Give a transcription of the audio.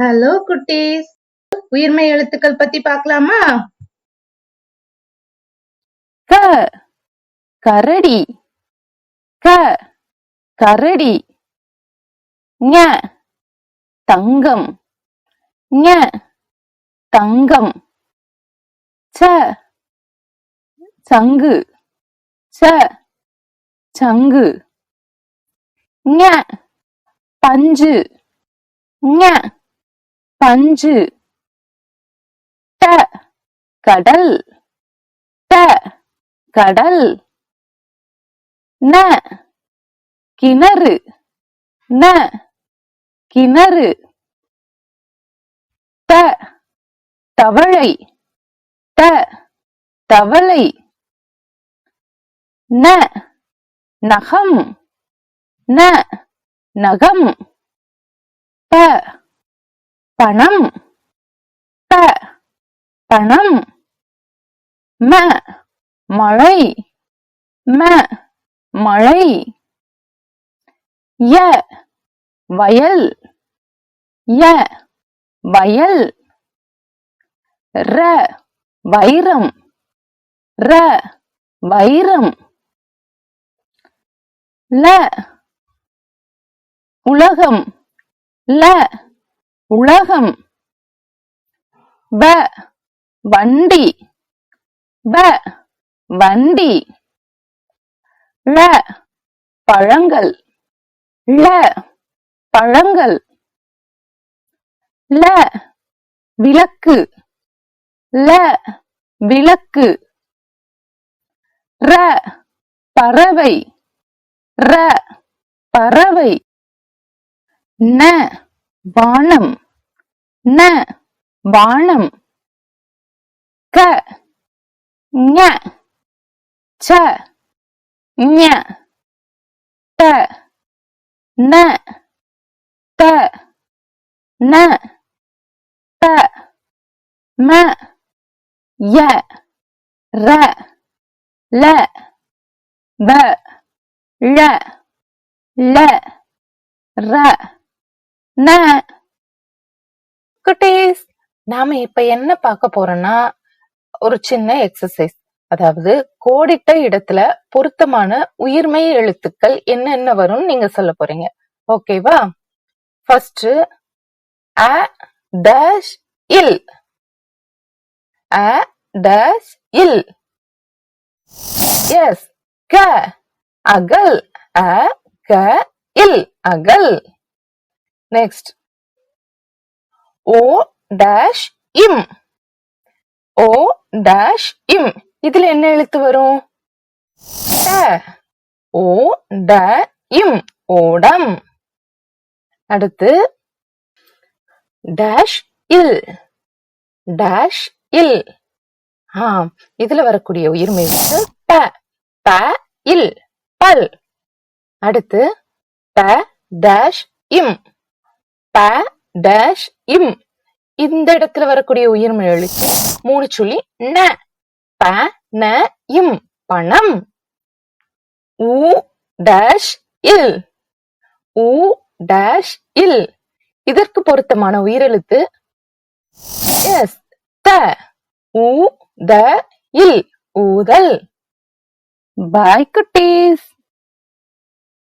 Hello குட்டீஸ். உயிர்மை எழுத்துக்கள் பத்தி பார்க்கலாமா? க கரடி. க கரடி. ஞ தங்கம். ஞ தங்கம். ச சங்கு. ச சங்கு. ஞ பஞ்சு. ஞ பஞ்சு ட கடல். ட கடல். ந கிணறு. ந கிணறு. த தவளை த தவளை. ந நகம். ந நகம். ப பணம். ப பணம். ம. மழை. ம. மழை. ய. வயல். ய. வயல். ர. வைரம். ர. வைரம். ல. உலகம். ல. உலகம். வ வண்டி. வ வண்டி. ல பழங்கள். ல பழங்கள். ல விளக்கு. ல விளக்கு. ர பறவை. ர பறவை. ந வானம். ந வானம். க ஞ ச ஞ ட ந த ந த ம ய ர ல ப ழ ல ர ந. குட்டீஸ் நாம இப்ப என்ன பார்க்க போறோம்னா ஒரு சின்ன எக்ஸசைஸ் அதாவது கோடிட்ட இடத்துல பொருத்தமான உயிர்மெய் எழுத்துக்கள் என்னென்ன வரும்னு நீங்க சொல்ல போறீங்க. ஓகேவா ஃபர்ஸ்ட் அ டேஷ் இல். அ டேஷ் இல். எஸ் க அகல். அ க இல். அகல். நெக்ஸ்ட் ஓ டேஷ் இம் ஓ டேஷ் இம் இதுல என்ன எழுத்து வரும்? ஓ ட இம் ஓடம். அடுத்து டேஷ் இல் டேஷ் இல் ஆ இதுல வரக்கூடிய உயிர்மை வந்து ப ப இல் பல். அடுத்து ப டேஷ் இம் ப டேஷ் இம். இந்த இடத்துல வரக்கூடிய உயிர்மை எழுத்து மூணு சொல்லி ந. ப ந இம். பணம். உ டேஷ் இல். உ டேஷ் இல். இதற்கு பொருத்தமான உயிரெழுத்து எஸ் த. உ த இல். ஊதல். பாய் குட்டீஸ்.